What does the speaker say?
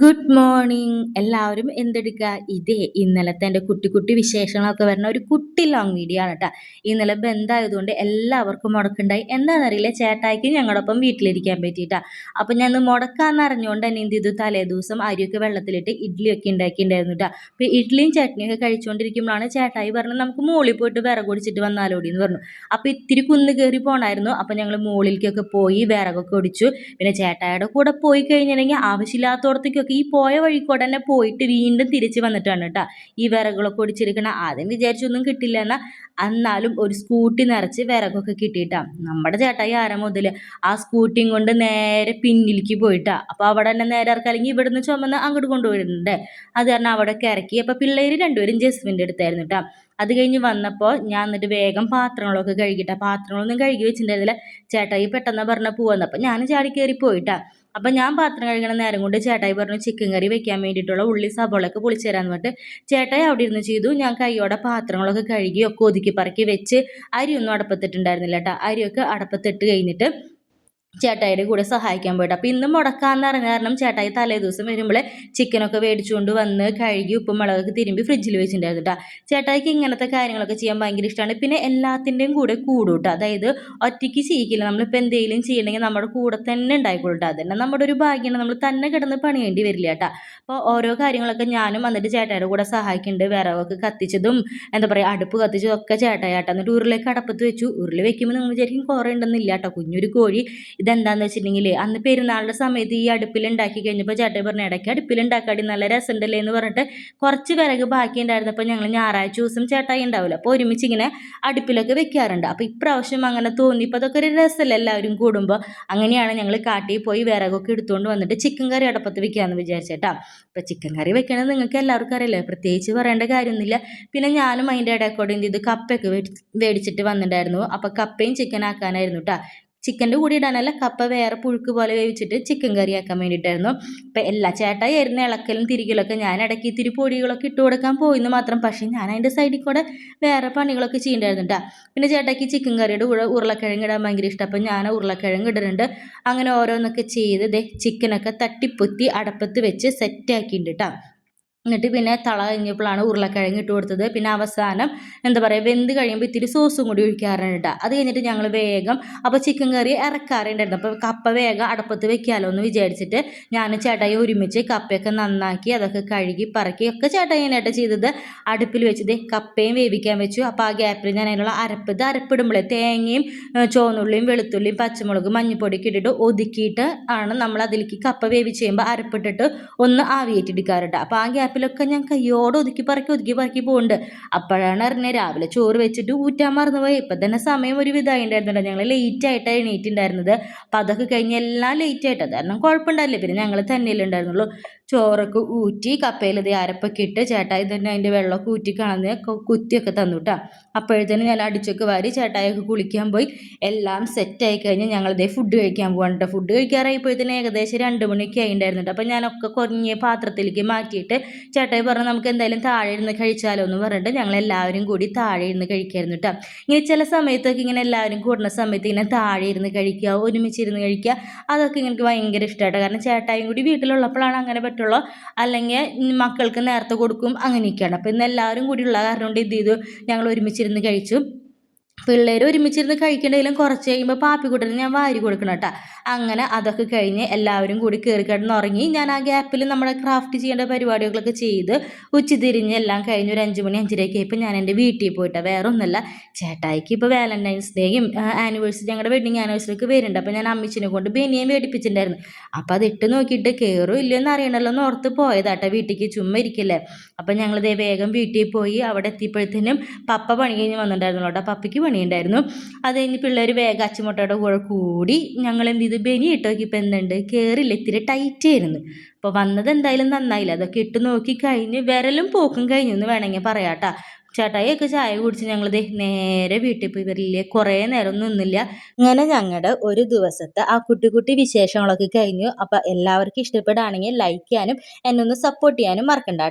Good morning എല്ലാവരും എന്തെടുക്കുക ഇതേ ഇന്നലത്തെ എന്റെ കുട്ടി കുട്ടി വിശേഷങ്ങളൊക്കെ വരുന്ന ഒരു കുട്ടി ലോങ് വീഡിയോ ആണ് കേട്ടോ ഇന്നലെ ബന്ധമായതുകൊണ്ട് എല്ലാവർക്കും മുടക്കുണ്ടായി. എന്താണെന്നറിയില്ല ചേട്ടായിക്ക് ഞങ്ങളൊപ്പം വീട്ടിലിരിക്കാൻ പറ്റിയിട്ടാ. അപ്പം ഞാൻ മുടക്കാന്ന് അറിഞ്ഞുകൊണ്ട് തന്നെ എന്ത് ചെയ്തു? തലേ ദിവസം അരിയൊക്കെ വെള്ളത്തിലിട്ട് ഇഡ്ഡലിയൊക്കെ ഉണ്ടാക്കിയിട്ടുണ്ടായിരുന്നു കേട്ടോ അപ്പോൾ ഇഡ്ഡലിയും ചട്നിയൊക്കെ കഴിച്ചുകൊണ്ടിരിക്കുമ്പോഴാണ് ചേട്ടായി പറഞ്ഞു നമുക്ക് മുകളിൽ പോയിട്ട് വിറകൊടിച്ചിട്ട് വന്നാലോടി എന്ന് പറഞ്ഞു. അപ്പോൾ ഇത്തിരി കുന്ന് കയറി പോകണമായിരുന്നു അപ്പോൾ ഞങ്ങൾ മുകളിലേക്കൊക്കെ പോയി വിറകൊക്കെ ഒടിച്ചു. പിന്നെ ചേട്ടായിയുടെ കൂടെ പോയി കഴിഞ്ഞിട്ടുണ്ടെങ്കിൽ ആവശ്യമില്ലാത്തടത്തേക്ക് ഒക്കെ ഈ പോയ വഴിക്കൂടെ തന്നെ പോയിട്ട് വീണ്ടും തിരിച്ച് വന്നിട്ടാണ് കേട്ടോ ഈ വിറകുകളൊക്കെ ഒടിച്ചിരിക്കണം. ആദ്യം വിചാരിച്ചൊന്നും കിട്ടില്ല എന്നാൽ എന്നാലും ഒരു സ്കൂട്ടി നിറച്ച് വിറകൊക്കെ കിട്ടിയിട്ടാ. നമ്മുടെ ചേട്ടായി ആര മുതൽ ആ സ്കൂട്ടിയും കൊണ്ട് നേരെ പിന്നിലേക്ക് പോയിട്ടാ. അപ്പോൾ അവിടെ തന്നെ നേരെ ഇറക്കുക അല്ലെങ്കിൽ ഇവിടുന്ന് ചുമന്ന് അങ്ങോട്ട് കൊണ്ടുപോയിട്ടുണ്ട്. അത് കാരണം അവിടെ ഇറക്കി അപ്പോൾ പിള്ളേർ രണ്ടുപേരും ജസ്മിന്റെ അടുത്തായിരുന്നു കേട്ടോ അത് കഴിഞ്ഞ് വന്നപ്പോൾ ഞാൻ എന്നിട്ട് വേഗം പാത്രങ്ങളൊക്കെ കഴുകിയിട്ട പാത്രങ്ങളൊന്നും കഴുകി വെച്ചിട്ടുണ്ടായിരുന്നില്ല. ചേട്ടായി പെട്ടെന്ന് പറഞ്ഞ പോവാന്ന്. അപ്പം ഞാൻ ചാടി കയറി പോയിട്ടാ. അപ്പം ഞാൻ പാത്രം കഴുകണ നേരം കൊണ്ട് ചേട്ടായി പറഞ്ഞു ചിക്കൻ കറി വെക്കാൻ വേണ്ടിയിട്ടുള്ള ഉള്ളി സബോളൊക്കെ പൊളിച്ചു തരാമെന്ന് പറഞ്ഞിട്ട് ചേട്ടായി അവിടെ ഇരുന്ന് ചെയ്തു. ഞാൻ കൈയോടെ പാത്രങ്ങളൊക്കെ കഴുകി ഒക്കെ ഒതുക്കി പറക്കി വെച്ച് അരിയൊന്നും അടപ്പത്തിട്ടുണ്ടായിരുന്നില്ല കേട്ടോ അരിയൊക്കെ അടപ്പത്തിട്ട് കഴിഞ്ഞിട്ട് ചേട്ടായിയുടെ കൂടെ സഹായിക്കാൻ പോയിട്ട്. അപ്പോൾ ഇന്ന് മുടക്കാന്ന് പറഞ്ഞ കാരണം ചേട്ടായി തലേ ദിവസം വരുമ്പോൾ ചിക്കനൊക്കെ മേടിച്ചുകൊണ്ട് വന്ന് കഴുകി ഉപ്പും മുളകൊക്കെ തിരുമ്പി ഫ്രിഡ്ജിൽ വെച്ചിട്ടുണ്ടായിരുന്നു കേട്ടോ ചേട്ടായിക്ക് ഇങ്ങനത്തെ കാര്യങ്ങളൊക്കെ ചെയ്യാൻ ഭയങ്കര ഇഷ്ടമാണ് പിന്നെ എല്ലാത്തിന്റെയും കൂടെ കൂടും കേട്ടോ അതായത് ഒറ്റയ്ക്ക് ചെയ്യിക്കില്ല നമ്മളിപ്പോൾ എന്തെങ്കിലും ചെയ്യണമെങ്കിൽ നമ്മുടെ കൂടെ തന്നെ ഉണ്ടായിക്കോളൂ അതന്നെ നമ്മുടെ ഒരു ഭാഗ്യമാണ് നമ്മൾ തന്നെ കിടന്ന് പണിയേണ്ടി വരില്ല കേട്ടോ അപ്പോൾ ഓരോ കാര്യങ്ങളൊക്കെ ഞാനും വന്നിട്ട് ചേട്ടായിയുടെ കൂടെ സഹായിക്കുന്നുണ്ട്. വിറകൊക്കെ കത്തിച്ചതും എന്താ പറയുക അടുപ്പ് കത്തിച്ചതും ഒക്കെ ചേട്ടായി കേട്ടോ എന്നിട്ട് ഉരുളിലേക്ക് അടപ്പത്ത് വെച്ചു. ഉരുളി വെക്കുമ്പോൾ നിങ്ങൾ വിചാരിക്കും കുറേ ഉണ്ടെന്നില്ല കേട്ടോ കുഞ്ഞൊരു കോഴി ഇതെന്താന്ന് വെച്ചിട്ടുണ്ടെങ്കിൽ അന്ന് പെരുന്നാളിന്റെ സമയത്ത് ഈ അടുപ്പിൽ ഉണ്ടാക്കി കഴിഞ്ഞപ്പോൾ ചേട്ടൻ പറഞ്ഞു ഇടയ്ക്ക് അടുപ്പിൽ ഉണ്ടാക്കാടി നല്ല രസമുണ്ടല്ലേ? എന്ന് പറഞ്ഞിട്ട് കുറച്ച് വിറക് ബാക്കി ഉണ്ടായിരുന്നപ്പോൾ ഞങ്ങൾ ഞായറാഴ്ച ദിവസം ചേട്ടായി ഉണ്ടാവില്ല അപ്പോൾ ഒരുമിച്ച് ഇങ്ങനെ അടുപ്പിലൊക്കെ വെക്കാറുണ്ട്. അപ്പോൾ ഇപ്രാവശ്യം അങ്ങനെ തോന്നി. ഇപ്പോൾ അതൊക്കെ ഒരു രസമല്ല എല്ലാവരും കൂടുമ്പോൾ അങ്ങനെയാണ് ഞങ്ങൾ കാട്ടി പോയി വിറകൊക്കെ എടുത്തുകൊണ്ട് വന്നിട്ട് ചിക്കൻ കറി അടപ്പത്ത് വെക്കാമെന്ന് വിചാരിച്ചേട്ടാ. അപ്പോൾ ചിക്കൻ കറി വെക്കണത് നിങ്ങൾക്ക് എല്ലാവർക്കും അറിയില്ലേ? പ്രത്യേകിച്ച് പറയേണ്ട കാര്യമൊന്നുമില്ല. പിന്നെ ഞാനും അതിന്റെ ഇടയ്ക്കൂടെ എന്ത് ചെയ്തു? കപ്പയൊക്കെ മേടിച്ചിട്ട് വന്നിട്ടുണ്ടായിരുന്നു. അപ്പോൾ കപ്പയും ചിക്കൻ ആക്കാനായിരുന്നു കേട്ടോ ചിക്കന്റെ കൂടി ഇടാനല്ല കപ്പ വേറെ പുഴുക്ക് പോലെ വേവിച്ചിട്ട് ചിക്കൻ കറി ആക്കാൻ വേണ്ടിയിട്ടായിരുന്നു. അപ്പം എല്ലാ ചേട്ടായി ആയിരുന്നു ഇളക്കലും തിരികലൊക്കെ. ഞാൻ ഇടയ്ക്ക് ഇത്തിരി പൊടികളൊക്കെ ഇട്ട് കൊടുക്കാൻ പോയിന്ന് മാത്രം. പക്ഷേ ഞാൻ അതിന്റെ സൈഡിൽ കൂടെ വേറെ പണികളൊക്കെ ചെയ്യണ്ടായിരുന്നു പിന്നെ ചേട്ടായ്ക്ക് ചിക്കൻ കറിയുടെ കൂടെ ഉരുളക്കിഴങ്ങ് ഇടാൻ ഭയങ്കര ഇഷ്ടം. അപ്പം ഞാൻ ഉരുളക്കിഴങ്ങ് ഇടുന്നുണ്ട്. അങ്ങനെ ഓരോന്നൊക്കെ ചെയ്ത് ദേ ചിക്കനൊക്കെ തട്ടിപ്പൊത്തി അടപ്പത്ത് വെച്ച് സെറ്റാക്കിയിട്ടുണ്ട് കേട്ടോ എന്നിട്ട് പിന്നെ തള കഴിഞ്ഞപ്പോഴാണ് ഉരുളക്കിഴങ്ങ് ഇട്ട് കൊടുത്തത്. പിന്നെ അവസാനം എന്താ പറയുക വെന്ത് കഴിയുമ്പോൾ ഇത്തിരി സോസും കൂടി ഒഴിക്കാറുണ്ട് അത് കഴിഞ്ഞിട്ട് ഞങ്ങൾ വേഗം അപ്പോൾ ചിക്കൻ കറി ഇറക്കാറുണ്ടായിരുന്നു അപ്പോൾ കപ്പ വേഗം അടപ്പത്ത് വെക്കാമല്ലോ എന്ന് വിചാരിച്ചിട്ട് ഞാൻ ചേട്ടായി ഒരുമിച്ച് കപ്പയൊക്കെ നന്നാക്കി അതൊക്കെ കഴുകി പറക്കി ഒക്കെ ചേട്ടായി ഞാനേട്ട ചെയ്തത്. അടുപ്പിൽ വെച്ചത് കപ്പയും വേവിക്കാൻ വെച്ചു. അപ്പോൾ ആ ഗ്യാപ്പിൽ ഞാൻ അതിനുള്ള അരപ്പ് ഇത് അരപ്പിടുമ്പോഴേ തേങ്ങയും ചുവന്നുള്ളിയും വെളുത്തുള്ളിയും പച്ചമുളകും മഞ്ഞപ്പൊടിയൊക്കെ ഇട്ടിട്ട് ഒതുക്കിയിട്ട് ആണ് നമ്മൾ അതിലേക്ക് കപ്പ വേവിച്ച് കഴിയുമ്പോൾ അരപ്പിട്ടിട്ട് ഒന്ന് ആവിയേറ്റെടുക്കാറുണ്ട് അപ്പോൾ ആ ഗ്യാപ്പ് ഗ്യാപ്പിലൊക്കെ ഞാൻ കയ്യോടെ ഒതുക്കി പറക്കി ഒതുക്കി പറക്കി പോകുന്നുണ്ട് അപ്പോഴാണ് അറിഞ്ഞത് രാവിലെ ചോറ് വെച്ചിട്ട് ഊറ്റാൻ മറന്നുപോയി. ഇപ്പം തന്നെ സമയം ഒരു വിധമായി ഉണ്ടായിരുന്നുണ്ട് ഞങ്ങൾ ലേറ്റ് ആയിട്ടാണ് എണീറ്റുണ്ടായിരുന്നത്. അപ്പം അതൊക്കെ കഴിഞ്ഞ് എല്ലാം ലേറ്റ് ആയിട്ട്. കാരണം കുഴപ്പമുണ്ടായില്ല പിന്നെ ഞങ്ങൾ തന്നെയല്ലേ ഉണ്ടായിരുന്നുള്ളൂ. ചോറൊക്കെ ഊറ്റി കപ്പയിൽ ഇത് അരപ്പൊക്കെ ഇട്ട് ചേട്ടായി തന്നെ അതിന്റെ വെള്ളമൊക്കെ ഊറ്റി കളഞ്ഞ് കുത്തിയൊക്കെ തന്നു കേട്ടോ അപ്പോഴത്തേനും ഞാൻ അടിച്ചൊക്കെ വാരി ചേട്ടായൊക്കെ കുളിക്കാൻ പോയി. എല്ലാം സെറ്റായി കഴിഞ്ഞ് ഞങ്ങളിതേ ഫുഡ് കഴിക്കാൻ പോകാൻ കേട്ടോ ഫുഡ് കഴിക്കാറായപ്പോഴത്തേനും ഏകദേശം രണ്ട് മണിയൊക്കെ ആയിട്ടുണ്ടായിരുന്നു കേട്ടോ അപ്പോൾ ഞാനൊക്കെ കുറഞ്ഞ പാത്രത്തിലേക്ക് മാറ്റിയിട്ട് ചേട്ടായി പറഞ്ഞു നമുക്ക് എന്തായാലും താഴെ ഇരുന്ന് കഴിച്ചാലോ എന്ന് പറഞ്ഞിട്ട് ഞങ്ങൾ എല്ലാവരും കൂടി താഴെ ഇരുന്ന് കഴിക്കായിരുന്നു കേട്ടോ ഇങ്ങനെ ചില സമയത്തൊക്കെ ഇങ്ങനെ എല്ലാവരും കൂടുന്ന സമയത്ത് ഇങ്ങനെ താഴെ ഇരുന്ന് കഴിക്കുക ഒരുമിച്ചിരുന്ന് കഴിക്കുക അതൊക്കെ എനിക്ക് ഭയങ്കര ഇഷ്ടമായിട്ടോ കാരണം ചേട്ടായും കൂടി വീട്ടിലുള്ളപ്പോഴാണ് അങ്ങനെ പറ്റുള്ളൂ അല്ലെങ്കിൽ മക്കൾക്ക് നേരത്തെ കൊടുക്കും അങ്ങനെയൊക്കെയാണ്. അപ്പോൾ ഇന്ന് എല്ലാവരും കൂടി ഉള്ള കാരണം കൊണ്ട് ഇത് ചെയ്തു? ഞങ്ങൾ ഒരുമിച്ചിരുന്ന് കഴിച്ചു. പിള്ളേർ ഒരുമിച്ചിരുന്ന് കഴിക്കേണ്ടതിലും കുറച്ച് കഴിയുമ്പോൾ പാപ്പിക്കുട്ടന് ഞാൻ വാരി കൊടുക്കണം കേട്ടോ അങ്ങനെ അതൊക്കെ കഴിഞ്ഞ് എല്ലാവരും കൂടി കയറി കിടന്ന് ഉറങ്ങി ഞാൻ ആ ഗ്യാപ്പിൽ നമ്മുടെ ക്രാഫ്റ്റ് ചെയ്യേണ്ട പരിപാടികളൊക്കെ ചെയ്ത് ഉച്ചതിരിഞ്ഞ് എല്ലാം കഴിഞ്ഞ് ഒരു അഞ്ച് മണി അഞ്ചരയൊക്കെ ആയപ്പോൾ ഞാൻ എന്റെ വീട്ടിൽ പോയിട്ട്. വേറെ ഒന്നുമല്ല ചേട്ടായിക്ക് ഇപ്പോൾ വാലന്റൈൻസ് ഡേയും ആനിവേഴ്സറി ഞങ്ങളുടെ വെഡിങ് ആനിവേഴ്സറിക്ക് വരുന്നുണ്ട്. അപ്പോൾ ഞാൻ അമ്മച്ചിനെ കൊണ്ട് ബനിയെ മേടിപ്പിച്ചിട്ടുണ്ടായിരുന്നു. അപ്പോൾ അത് ഇട്ട് നോക്കിയിട്ട് കയറും ഇല്ലയെന്ന് അറിയണമല്ലോ എന്ന് ഓർത്ത് പോയതാട്ടോ വീട്ടിലേക്ക് ചുമ്മാ ഇരിക്കില്ലേ. അപ്പോൾ ഞങ്ങളിതേ വേഗം വീട്ടിൽ പോയി അവിടെ എത്തിയപ്പോഴത്തേനും പപ്പ പണി കഴിഞ്ഞ് വന്നിട്ടുണ്ടായിരുന്നു കേട്ടോ പപ്പയ്ക്ക് പണിയുണ്ടായിരുന്നു. അത് കഴിഞ്ഞ് പിള്ളേർ വേഗം അച്ചുമുട്ടയുടെ കൂടെ കൂടി ഞങ്ങൾ എന്ത് ചെയ്തു? ബനി ഇട്ട് നോക്കിയപ്പോൾ എന്തുണ്ട്? കയറില്ല ഇത്തിരി ടൈറ്റ് ആയിരുന്നു. അപ്പോൾ വന്നത് എന്തായാലും നന്നായില്ല. അതൊക്കെ ഇട്ട് നോക്കി കഴിഞ്ഞ് വിരലും പോക്കും കഴിഞ്ഞു എന്ന് വേണമെങ്കിൽ പറയാട്ടാ ചേട്ടായിയൊക്കെ ചായ കുടിച്ച് ഞങ്ങൾ നേരെ വീട്ടിൽ പോയി. വരില്ലേ കുറേ നേരം നിന്നില്ല. അങ്ങനെ ഞങ്ങളുടെ ഒരു ദിവസത്തെ ആ കുട്ടി കുട്ടി വിശേഷങ്ങളൊക്കെ കഴിഞ്ഞു. അപ്പം എല്ലാവർക്കും ഇഷ്ടപ്പെടുകയാണെങ്കിൽ ലൈക്ക് ചെയ്യാനും എന്നൊന്ന് സപ്പോർട്ട് ചെയ്യാനും മറക്കണ്ട